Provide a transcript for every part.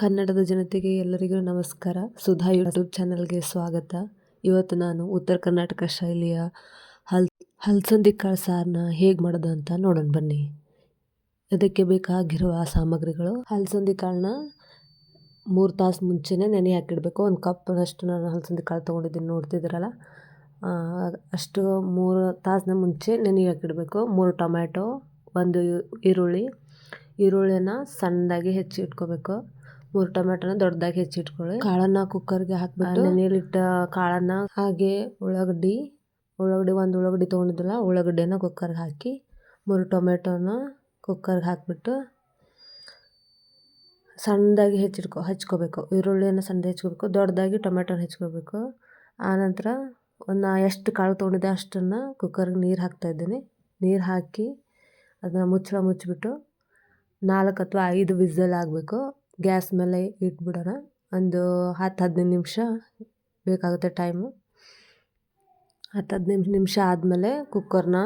ಕನ್ನಡದ ಜನತೆಗೆ ಎಲ್ಲರಿಗೂ ನಮಸ್ಕಾರ. ಸುಧಾ ಯೂಟ್ಯೂಬ್ ಚಾನಲ್ಗೆ ಸ್ವಾಗತ. ಇವತ್ತು ನಾನು ಉತ್ತರ ಕರ್ನಾಟಕ ಶೈಲಿಯ ಹಲ್, ಹಲ್ಸಂದಿ ಕಾಳು ಸಾರನ್ನ ಹೇಗೆ ಮಾಡೋದು ಅಂತ ನೋಡೋಣ ಬನ್ನಿ. ಅದಕ್ಕೆ ಬೇಕಾಗಿರುವ ಸಾಮಗ್ರಿಗಳು. ಹಲ್ಸಂದಿ ಕಾಳನ್ನ ಮೂರು ತಾಸು ಮುಂಚೆನೇ ನೆನೆ ಹಾಕಿಡಬೇಕು. ಒಂದು ಕಪ್ನಷ್ಟು ನಾನು ಹಲ್ಸಂದಿ ಕಾಳು ತೊಗೊಂಡಿದ್ದೀನಿ ನೋಡ್ತಿದ್ದೀರಲ್ಲ. ಅಷ್ಟು ಮೂರು ತಾಸಿನ ಮುಂಚೆ ನೆನೆ ಹಾಕಿಡಬೇಕು. ಮೂರು ಟೊಮ್ಯಾಟೊ, ಒಂದು ಈರುಳ್ಳಿ. ಈರುಳ್ಳಿನ ಸಣ್ಣದಾಗಿ ಹೆಚ್ಚಿ ಇಟ್ಕೋಬೇಕು. ಮೂರು ಟೊಮೆಟೊನ ದೊಡ್ಡದಾಗಿ ಹೆಚ್ಚಿಟ್ಕೊಳ್ಳಿ. ಕಾಳನ್ನ ಕುಕ್ಕರ್ಗೆ ಹಾಕ್ಬಿಟ್ಟು ನೆನೆಯಲ್ಲಿಟ್ಟ ಕಾಳನ್ನ ಹಾಗೆ ಉಳ್ಳಾಗಡ್ಡಿ ಉಳ್ಳಾಗಡ್ಡಿ ಒಂದು ಉಳ್ಳಾಗಡ್ಡಿ ತೊಗೊಂಡಿದ್ದಲ್ಲ ಉಳ್ಳಾಗಡ್ಡಿನ ಕುಕ್ಕರ್ಗೆ ಹಾಕಿ ಮೂರು ಟೊಮೆಟೊನ ಕುಕ್ಕರ್ಗೆ ಹಾಕಿಬಿಟ್ಟು ಸಣ್ಣದಾಗಿ ಹೆಚ್ಚಿಟ್ಕೊ ಹಚ್ಕೋಬೇಕು ಈರುಳ್ಳಿಯನ್ನು ಸಣ್ಣದಾಗಿ ಹೆಚ್ಕೋಬೇಕು ದೊಡ್ಡದಾಗಿ ಟೊಮೆಟೊನ ಹೆಚ್ಕೋಬೇಕು ಆನಂತರ ಒಂದು ಎಷ್ಟು ಕಾಳು ತೊಗೊಂಡಿದ್ದೆ ಅಷ್ಟನ್ನು ಕುಕ್ಕರ್ಗೆ ನೀರು ಹಾಕ್ತಾಯಿದ್ದೀನಿ ನೀರು ಹಾಕಿ ಅದನ್ನು ಮುಚ್ಚಳ ಮುಚ್ಚಿಬಿಟ್ಟು ನಾಲ್ಕು ಅಥವಾ ಐದು ವಿಸಲ್ ಆಗಬೇಕು. ಗ್ಯಾಸ್ ಮೇಲೆ ಇಟ್ಬಿಡೋಣ. ಒಂದು ಹತ್ತು ಹದಿನೈದು ನಿಮಿಷ ಬೇಕಾಗುತ್ತೆ ಟೈಮು ಹತ್ತು ಹದಿನೈದು ನಿಮಿಷ ಆದಮೇಲೆ ಕುಕ್ಕರ್ನ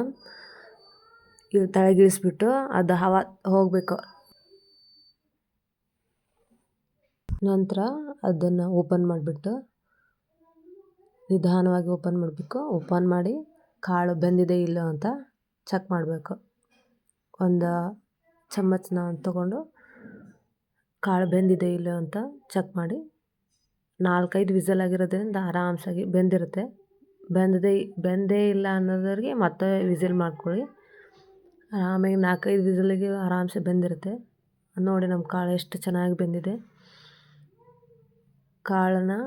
ತಳಗಿಳಿಸ್ಬಿಟ್ಟು ಅದು ಹವಾ ಹೋಗಬೇಕು. ನಂತರ ಅದನ್ನು ಓಪನ್ ಮಾಡಿಬಿಟ್ಟು ನಿಧಾನವಾಗಿ ಓಪನ್ ಮಾಡಬೇಕು. ಓಪನ್ ಮಾಡಿ ಕಾಳು ಬೆಂದಿದೆ ಇಲ್ಲೋ ಅಂತ ಚೆಕ್ ಮಾಡಬೇಕು. ಒಂದು ಚಮಚನ ತಗೊಂಡು ಕಾಳು ಬೆಂದಿದೆ ಇಲ್ಲ ಅಂತ ಚೆಕ್ ಮಾಡಿ. ನಾಲ್ಕೈದು ವಿಸಲ್ ಆಗಿರೋದ್ರಿಂದ ಆರಾಮ್ಸಾಗಿ ಬೆಂದಿರುತ್ತೆ. ಬೆಂದದೇ ಬೆಂದೇ ಇಲ್ಲ ಅನ್ನೋದವ್ರಿಗೆ ಮತ್ತೆ ವಿಸಿಲ್ ಮಾಡ್ಕೊಳ್ಳಿ. ಆಮೇಲೆ ನಾಲ್ಕೈದು ವಿಸಲಿಗೆ ಆರಾಮ್ಸೆ ಬೆಂದಿರುತ್ತೆ. ನೋಡಿ ನಮ್ಮ ಕಾಳು ಎಷ್ಟು ಚೆನ್ನಾಗಿ ಬೆಂದಿದೆ. ಕಾಳನ್ನು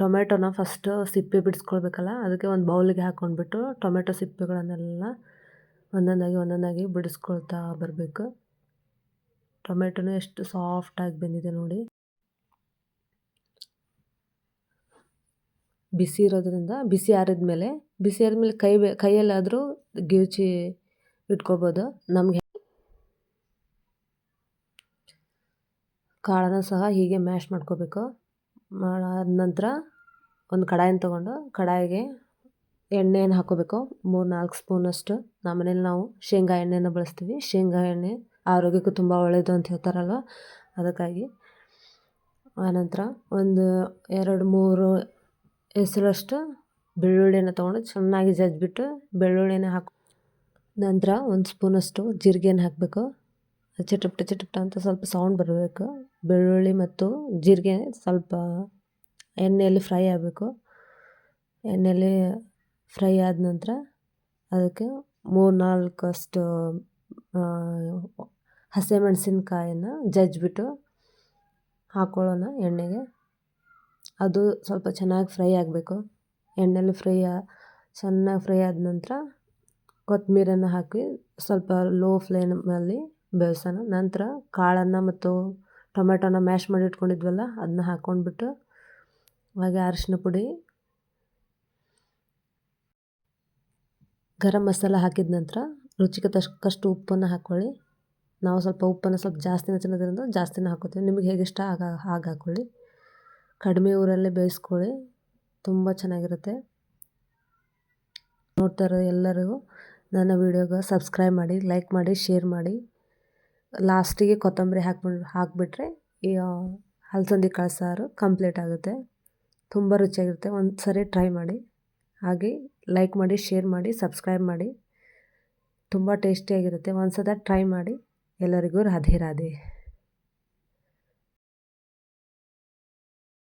ಟೊಮೆಟೊನ ಫಸ್ಟು ಸಿಪ್ಪೆ ಬಿಡಿಸ್ಕೊಳ್ಬೇಕಲ್ಲ, ಅದಕ್ಕೆ ಒಂದು ಬೌಲಿಗೆ ಹಾಕ್ಕೊಂಡ್ಬಿಟ್ಟು ಟೊಮೆಟೊ ಸಿಪ್ಪೆಗಳನ್ನೆಲ್ಲ ಒಂದೊಂದಾಗಿ ಒಂದೊಂದಾಗಿ ಬಿಡಿಸ್ಕೊಳ್ತಾ ಬರಬೇಕು. ಟೊಮೆಟೊನು ಎಷ್ಟು ಸಾಫ್ಟಾಗಿ ಬಂದಿದೆ ನೋಡಿ. ಬಿಸಿ ಇರೋದ್ರಿಂದ, ಬಿಸಿ ಆರಿದ ಮೇಲೆ, ಬಿಸಿ ಆರಿದ್ಮೇಲೆ ಕೈ ಕೈಯಲ್ಲಾದರೂ ಗಿವ್ಚಿ ಇಟ್ಕೋಬೋದು. ನಮಗೆ ಕಾಳನ್ನು ಸಹ ಹೀಗೆ ಮ್ಯಾಶ್ ಮಾಡ್ಕೋಬೇಕು. ಮಾಡಾದ ನಂತರ ಒಂದು ಕಡಾಯಿನ ತೊಗೊಂಡು ಕಡಾಯಿಗೆ ಎಣ್ಣೆಯನ್ನು ಹಾಕೋಬೇಕು. ಮೂರು ನಾಲ್ಕು ಸ್ಪೂನಷ್ಟು. ನಮ್ಮ ಮನೇಲಿ ನಾವು ಶೇಂಗಾ ಎಣ್ಣೆನ ಬಳಸ್ತೀವಿ. ಶೇಂಗಾ ಎಣ್ಣೆ ಆರೋಗ್ಯಕ್ಕೂ ತುಂಬ ಒಳ್ಳೆಯದು ಅಂತ ಹೇಳ್ತಾರಲ್ವ? ಅದಕ್ಕಾಗಿ. ಆನಂತರ ಒಂದು ಎರಡು ಮೂರು ಹೆಸರಷ್ಟು ಬೆಳ್ಳುಳ್ಳಿನ ತೊಗೊಂಡು ಚೆನ್ನಾಗಿ ಜಜ್ಜಿಬಿಟ್ಟು ಬೆಳ್ಳುಳ್ಳಿನ ಹಾಕಿ ನಂತರ ಒಂದು ಸ್ಪೂನಷ್ಟು ಜೀರಿಗೆನ ಹಾಕಬೇಕು. ಚಿಟಪ್ಟ ಚಿಟಪ್ಟ ಅಂತ ಸ್ವಲ್ಪ ಸೌಂಡ್ ಬರಬೇಕು. ಬೆಳ್ಳುಳ್ಳಿ ಮತ್ತು ಜೀರಿಗೆ ಸ್ವಲ್ಪ ಎಣ್ಣೆಯಲ್ಲಿ ಫ್ರೈ ಆಗಬೇಕು. ಎಣ್ಣೆಯಲ್ಲಿ ಫ್ರೈ ಆದ ನಂತರ ಅದಕ್ಕೆ ಮೂರು ನಾಲ್ಕಷ್ಟು ಹಸಿಮೆಣ್ಸಿನ್ಕಾಯನ್ನು ಜಜ್ಜಿಬಿಟ್ಟು ಹಾಕ್ಕೊಳ್ಳೋಣ ಎಣ್ಣೆಗೆ. ಅದು ಸ್ವಲ್ಪ ಚೆನ್ನಾಗಿ ಫ್ರೈ ಆಗಬೇಕು. ಎಣ್ಣೆಲಿ ಫ್ರೈ ಚೆನ್ನಾಗಿ ಫ್ರೈ ಆದ ನಂತರ ಕೊತ್ತಂಬರಿಯನ್ನು ಹಾಕಿ ಸ್ವಲ್ಪ ಲೋ ಫ್ಲೇಮಲ್ಲಿ ಬೇಯಿಸೋಣ ನಂತರ ಕಾಳನ್ನು ಮತ್ತು ಟೊಮೆಟೊನ ಮ್ಯಾಶ್ ಮಾಡಿ ಇಟ್ಕೊಂಡಿದ್ವಲ್ಲ ಅದನ್ನ ಹಾಕ್ಕೊಂಡ್ಬಿಟ್ಟು ಹಾಗೆ ಅರಿಶಿನ ಪುಡಿ, ಗರಂ ಮಸಾಲ ಹಾಕಿದ ನಂತರ ರುಚಿಗೆ ತಕ್ಕಷ್ಟು ಉಪ್ಪನ್ನು ಹಾಕ್ಕೊಳ್ಳಿ ನಾವು ಸ್ವಲ್ಪ ಉಪ್ಪನ್ನು ಸ್ವಲ್ಪ ಜಾಸ್ತಿ ತಿನ್ನೋದ್ರಿಂದ ಜಾಸ್ತಿನೇ ಹಾಕೋತೀವಿ. ನಿಮಗೆ ಹೇಗೆ ಇಷ್ಟ ಆಗ, ಹಾಗೆ ಹಾಕ್ಕೊಳ್ಳಿ ಕಡಿಮೆ ಊರಲ್ಲೇ ಬೇಯಿಸ್ಕೊಳ್ಳಿ. ತುಂಬ ಚೆನ್ನಾಗಿರುತ್ತೆ. ನೋಡ್ತಾ ಇರೋ ಎಲ್ಲರಿಗೂ ನನ್ನ ವಿಡಿಯೋಗೆ ಸಬ್ಸ್ಕ್ರೈಬ್ ಮಾಡಿ, ಲೈಕ್ ಮಾಡಿ, ಶೇರ್ ಮಾಡಿ. ಲಾಸ್ಟಿಗೆ ಕೊತ್ತಂಬರಿ ಹಾಕ್ಬಿಟ್ಟು ಹಾಕಿಬಿಟ್ರೆ ಈ ಹಲಸಂದಿ ಕಾಳು ಕಂಪ್ಲೀಟ್ ಆಗುತ್ತೆ. ತುಂಬ ರುಚಿಯಾಗಿರುತ್ತೆ. ಒಂದು ಸರಿ ಟ್ರೈ ಮಾಡಿ. ಹಾಗೆ ಲೈಕ್ ಮಾಡಿ, ಶೇರ್ ಮಾಡಿ, ಸಬ್ಸ್ಕ್ರೈಬ್ ಮಾಡಿ. ತುಂಬ ಟೇಸ್ಟಿಯಾಗಿರುತ್ತೆ. ಒಂದು ಸದ ಟ್ರೈ ಮಾಡಿ. ಎಲ್ಲರಿಗೂ ರಾಧೆ ರಾಧೆ.